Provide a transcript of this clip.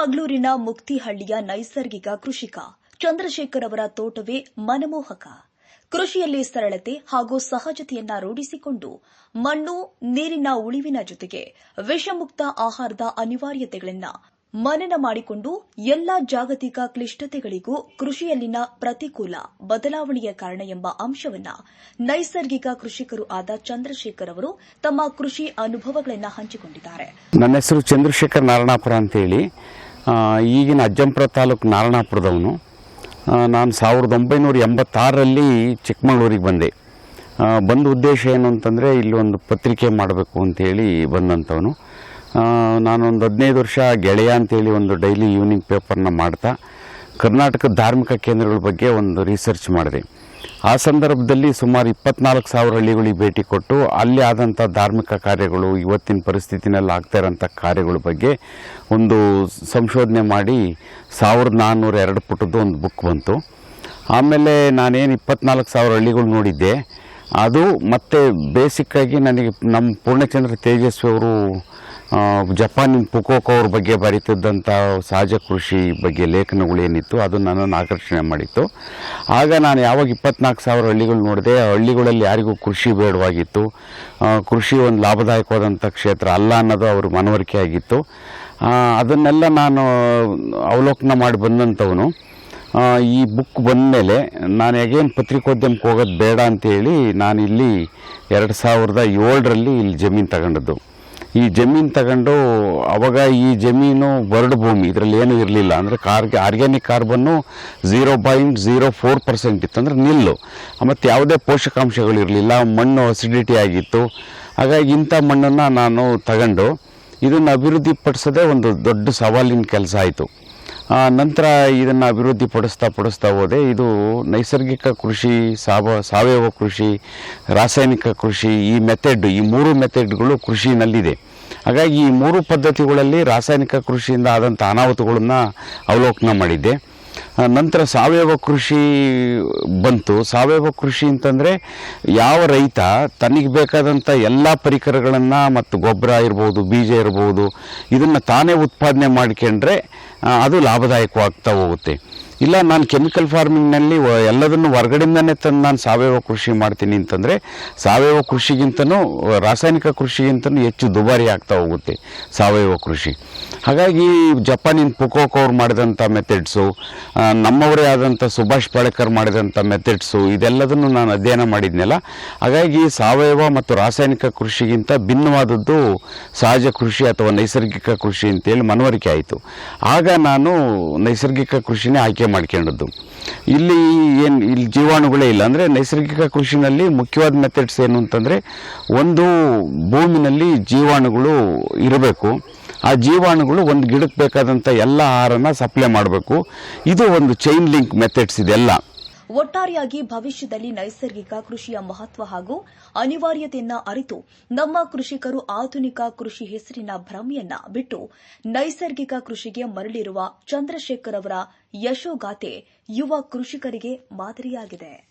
ಬೆಂಗಳೂರಿನ ಮುಕ್ತಿಹಳ್ಳಿಯ ನೈಸರ್ಗಿಕ ಕೃಷಿಕ ಚಂದ್ರಶೇಖರ್ ಅವರ ತೋಟವೇ ಮನಮೋಹಕ. ಕೃಷಿಯಲ್ಲಿ ಸರಳತೆ ಹಾಗೂ ಸಹಜತೆಯನ್ನ ರೂಢಿಸಿಕೊಂಡು ಮಣ್ಣು, ನೀರಿನ ಉಳಿವಿನ ಜೊತೆಗೆ ವಿಷಮುಕ್ತ ಆಹಾರದ ಅನಿವಾರ್ಯತೆಗಳನ್ನ ಮನನ ಮಾಡಿಕೊಂಡು ಎಲ್ಲಾ ಜಾಗತಿಕ ಕ್ಲಿಷ್ಟತೆಗಳಿಗೂ ಕೃಷಿಯಲ್ಲಿನ ಪ್ರತಿಕೂಲ ಬದಲಾವಣೆಯ ಕಾರಣ ಎಂಬ ಅಂಶವನ್ನ ನೈಸರ್ಗಿಕ ಕೃಷಿಕರು ಆದ ಚಂದ್ರಶೇಖರ್ ಅವರು ತಮ್ಮ ಕೃಷಿ ಅನುಭವಗಳನ್ನು ಹಂಚಿಕೊಂಡಿದ್ದಾರೆ. ನನ್ನ ಹೆಸರು ಚಂದ್ರಶೇಖರ್ ನಾರಾಯಣಪುರ ಅಂತೇಳಿ ಈಗಿನ ಅಜ್ಜಂಪುರ ತಾಲೂಕು ನಾರಾಯಣಪುರದವನು. ನಾನು ಸಾವಿರದ ಒಂಬೈನೂರ ಎಂಬತ್ತಾರರಲ್ಲಿ ಚಿಕ್ಕಮಗಳೂರಿಗೆ ಬಂದೆ. ಬಂದ ಉದ್ದೇಶ ಏನು ಅಂತಂದರೆ ಇಲ್ಲಿ ಒಂದು ಪತ್ರಿಕೆ ಮಾಡಬೇಕು ಅಂತೇಳಿ ಬಂದಂಥವನು. ನಾನೊಂದು ಹದಿನೈದು ವರ್ಷ ಗೆಳೆಯ ಅಂತೇಳಿ ಒಂದು ಡೈಲಿ ಈವ್ನಿಂಗ್ ಪೇಪರ್ನ ಮಾಡ್ತಾ ಕರ್ನಾಟಕ ಧಾರ್ಮಿಕ ಕೇಂದ್ರಗಳ ಬಗ್ಗೆ ಒಂದು ರಿಸರ್ಚ್ ಮಾಡಿದೆ. ಆ ಸಂದರ್ಭದಲ್ಲಿ ಸುಮಾರು ಇಪ್ಪತ್ನಾಲ್ಕು ಸಾವಿರ ಹಳ್ಳಿಗಳಿಗೆ ಭೇಟಿ ಕೊಟ್ಟು ಅಲ್ಲಿ ಆದಂಥ ಧಾರ್ಮಿಕ ಕಾರ್ಯಗಳು ಇವತ್ತಿನ ಪರಿಸ್ಥಿತಿನಲ್ಲಿ ಆಗ್ತಾ ಇರೋಂಥ ಕಾರ್ಯಗಳ ಬಗ್ಗೆ ಒಂದು ಸಂಶೋಧನೆ ಮಾಡಿ ಸಾವಿರದ ನಾನ್ನೂರ ಎರಡು ಪುಟದ್ದು ಒಂದು ಬುಕ್ ಬಂತು. ಆಮೇಲೆ ನಾನೇನು ಇಪ್ಪತ್ನಾಲ್ಕು ಸಾವಿರ ಹಳ್ಳಿಗಳು ನೋಡಿದ್ದೆ. ಅದು ಮತ್ತೆ ಬೇಸಿಕ್ಕಾಗಿ ನನಗೆ ನಮ್ಮ ಪೂರ್ಣಚಂದ್ರ ತೇಜಸ್ವಿ ಅವರು ಜಪಾನಿನ ಪುಕೋಕೋ ಅವ್ರ ಬಗ್ಗೆ ಬರೀತಿದ್ದಂಥ ಸಹಜ ಕೃಷಿ ಬಗ್ಗೆ ಲೇಖನಗಳು ಏನಿತ್ತು ಅದು ನನ್ನನ್ನು ಆಕರ್ಷಣೆ ಮಾಡಿತ್ತು. ಆಗ ನಾನು ಯಾವಾಗ ಇಪ್ಪತ್ನಾಲ್ಕು ಸಾವಿರ ಹಳ್ಳಿಗಳು ನೋಡಿದೆ ಹಳ್ಳಿಗಳಲ್ಲಿ ಯಾರಿಗೂ ಕೃಷಿ ಬೇಡವಾಗಿತ್ತು. ಕೃಷಿ ಒಂದು ಲಾಭದಾಯಕವಾದಂಥ ಕ್ಷೇತ್ರ ಅಲ್ಲ ಅನ್ನೋದು ಅವ್ರ ಮನವರಿಕೆ ಆಗಿತ್ತು ಅದನ್ನೆಲ್ಲ ನಾನು ಅವಲೋಕನ ಮಾಡಿ ಬಂದಂಥವನು. ಈ ಬುಕ್ ಬಂದಮೇಲೆ ನಾನು ಅಗೇನ್ ಪತ್ರಿಕೋದ್ಯಮಕ್ಕೆ ಹೋಗೋದು ಬೇಡ ಅಂತೇಳಿ ನಾನು ಇಲ್ಲಿ ಎರಡು ಸಾವಿರದ ಏಳರಲ್ಲಿ ಇಲ್ಲಿ ಜಮೀನು ತಗೊಂಡದ್ದು. ಈ ಜಮೀನು ತಗೊಂಡು ಅವಾಗ ಈ ಜಮೀನು ಬರಡು ಭೂಮಿ, ಇದರಲ್ಲಿ ಏನು ಇರಲಿಲ್ಲ. ಅಂದರೆ ಕಾರ್ಗೆ organic carbon zero point zero four percent ಇತ್ತು. ಅಂದರೆ ನಿಲ್ಲು. ಮತ್ತು ಯಾವುದೇ ಪೋಷಕಾಂಶಗಳು ಇರಲಿಲ್ಲ. ಮಣ್ಣು ಅಸಿಡಿಟಿ ಆಗಿತ್ತು. ಹಾಗಾಗಿ ಇಂಥ ಮಣ್ಣನ್ನು ನಾನು ತಗೊಂಡು, ಇದನ್ನು ಅಭಿವೃದ್ಧಿಪಡಿಸೋದೇ ಒಂದು ದೊಡ್ಡ ಸವಾಲಿನ ಕೆಲಸ ಆಯಿತು. ನಂತರ ಇದನ್ನು ಅಭಿವೃದ್ಧಿ ಪಡಿಸ್ತಾ ಪಡಿಸ್ತಾ ಹೋದೆ. ಇದು ನೈಸರ್ಗಿಕ ಕೃಷಿ, ಸಾವ, ಸಾವಯವ ಕೃಷಿ, ರಾಸಾಯನಿಕ ಕೃಷಿ, ಈ ಮೆಥಡ್ ಈ ಮೂರು ಮೆಥಡ್ಗಳು ಕೃಷಿನಲ್ಲಿದೆ. ಹಾಗಾಗಿ ಈ ಮೂರು ಪದ್ಧತಿಗಳಲ್ಲಿ ರಾಸಾಯನಿಕ ಕೃಷಿಯಿಂದ ಆದಂಥ ಅನಾಹುತಗಳನ್ನು ಅವಲೋಕನ ಮಾಡಿದ್ದೆ. ನಂತರ ಸಾವಯವ ಕೃಷಿ ಬಂತು. ಸಾವಯವ ಕೃಷಿ ಅಂತಂದರೆ ಯಾವ ರೈತ ತನಗೆ ಬೇಕಾದಂಥ ಎಲ್ಲ ಪರಿಕರಗಳನ್ನು ಮತ್ತು ಗೊಬ್ಬರ ಇರ್ಬೋದು, ಬೀಜ ಇರ್ಬೋದು, ಇದನ್ನು ತಾನೇ ಉತ್ಪಾದನೆ ಮಾಡ್ಕೊಂಡ್ರೆ ಅದು ಲಾಭದಾಯಕವಾಗ್ತಾ ಹೋಗುತ್ತೆ. ಇಲ್ಲ, ನಾನು ಕೆಮಿಕಲ್ ಫಾರ್ಮಿಂಗ್ನಲ್ಲಿ ಎಲ್ಲದನ್ನು ಹೊರಗಡೆಯಿಂದನೇ ತಂದು ನಾನು ಸಾವಯವ ಕೃಷಿ ಮಾಡ್ತೀನಿ ಅಂತಂದರೆ, ಸಾವಯವ ಕೃಷಿಗಿಂತನೂ, ರಾಸಾಯನಿಕ ಕೃಷಿಗಿಂತನೂ ಹೆಚ್ಚು ದುಬಾರಿ ಆಗ್ತಾ ಹೋಗುತ್ತೆ ಸಾವಯವ ಕೃಷಿ. ಹಾಗಾಗಿ ಜಪಾನಿನ ಪುಕೋಕ್ ಅವ್ರು ಮಾಡಿದಂಥ ಮೆಥಡ್ಸು ನಮ್ಮವರೇ ಆದಂಥ ಸುಭಾಷ್ ಪಾಳೇಕರ್ ಮಾಡಿದಂಥ ಮೆಥಡ್ಸು ಇದೆಲ್ಲದನ್ನು ನಾನು ಅಧ್ಯಯನ ಮಾಡಿದ್ನಲ್ಲ. ಹಾಗಾಗಿ ಸಾವಯವ ಮತ್ತು ರಾಸಾಯನಿಕ ಕೃಷಿಗಿಂತ ಭಿನ್ನವಾದದ್ದು ಸಹಜ ಕೃಷಿ ಅಥವಾ ನೈಸರ್ಗಿಕ ಕೃಷಿ ಅಂತೇಳಿ ಮನವರಿಕೆ ಆಯಿತು. ಆಗ ನಾನು ನೈಸರ್ಗಿಕ ಕೃಷಿನೇ ಆಯ್ಕೆ ಮಾಡ್ಕೊಂಡದ್ದು. ಇಲ್ಲಿ ಏನು, ಇಲ್ಲಿ ಜೀವಾಣುಗಳೇ ಇಲ್ಲ. ಅಂದರೆ ನೈಸರ್ಗಿಕ ಕೃಷಿನಲ್ಲಿ ಮುಖ್ಯವಾದ ಮೆಥಡ್ಸ್ ಏನು ಅಂತಂದರೆ ಒಂದು ಭೂಮಿನಲ್ಲಿ ಜೀವಾಣುಗಳು ಇರಬೇಕು. ಆ ಜೀವಾಣುಗಳು ಒಂದು ಗಿಡಕ್ಕೆ ಬೇಕಾದಂಥ ಎಲ್ಲ ಆಹಾರನ ಸಪ್ಲೈ ಮಾಡಬೇಕು. ಇದು ಒಂದು ಚೈನ್ ಲಿಂಕ್ ಮೆಥಡ್ಸ್ ಇದೆಲ್ಲ. ಒಟ್ಟಾರೆಯಾಗಿ ಭವಿಷ್ಯದಲ್ಲಿ ನೈಸರ್ಗಿಕ ಕೃಷಿಯ ಮಹತ್ವ ಹಾಗೂ ಅನಿವಾರ್ಯತೆಯನ್ನ ಅರಿತು ನಮ್ಮ ಕೃಷಿಕರು ಆಧುನಿಕ ಕೃಷಿ ಹೆಸರಿನ ಭ್ರಮೆಯನ್ನ ಬಿಟ್ಟು ನೈಸರ್ಗಿಕ ಕೃಷಿಗೆ ಮರಳಿರುವ ಚಂದ್ರಶೇಖರ್ ಅವರ ಯಶೋಗಾಥೆ ಯುವ ಕೃಷಿಕರಿಗೆ ಮಾದರಿಯಾಗಿದೆ.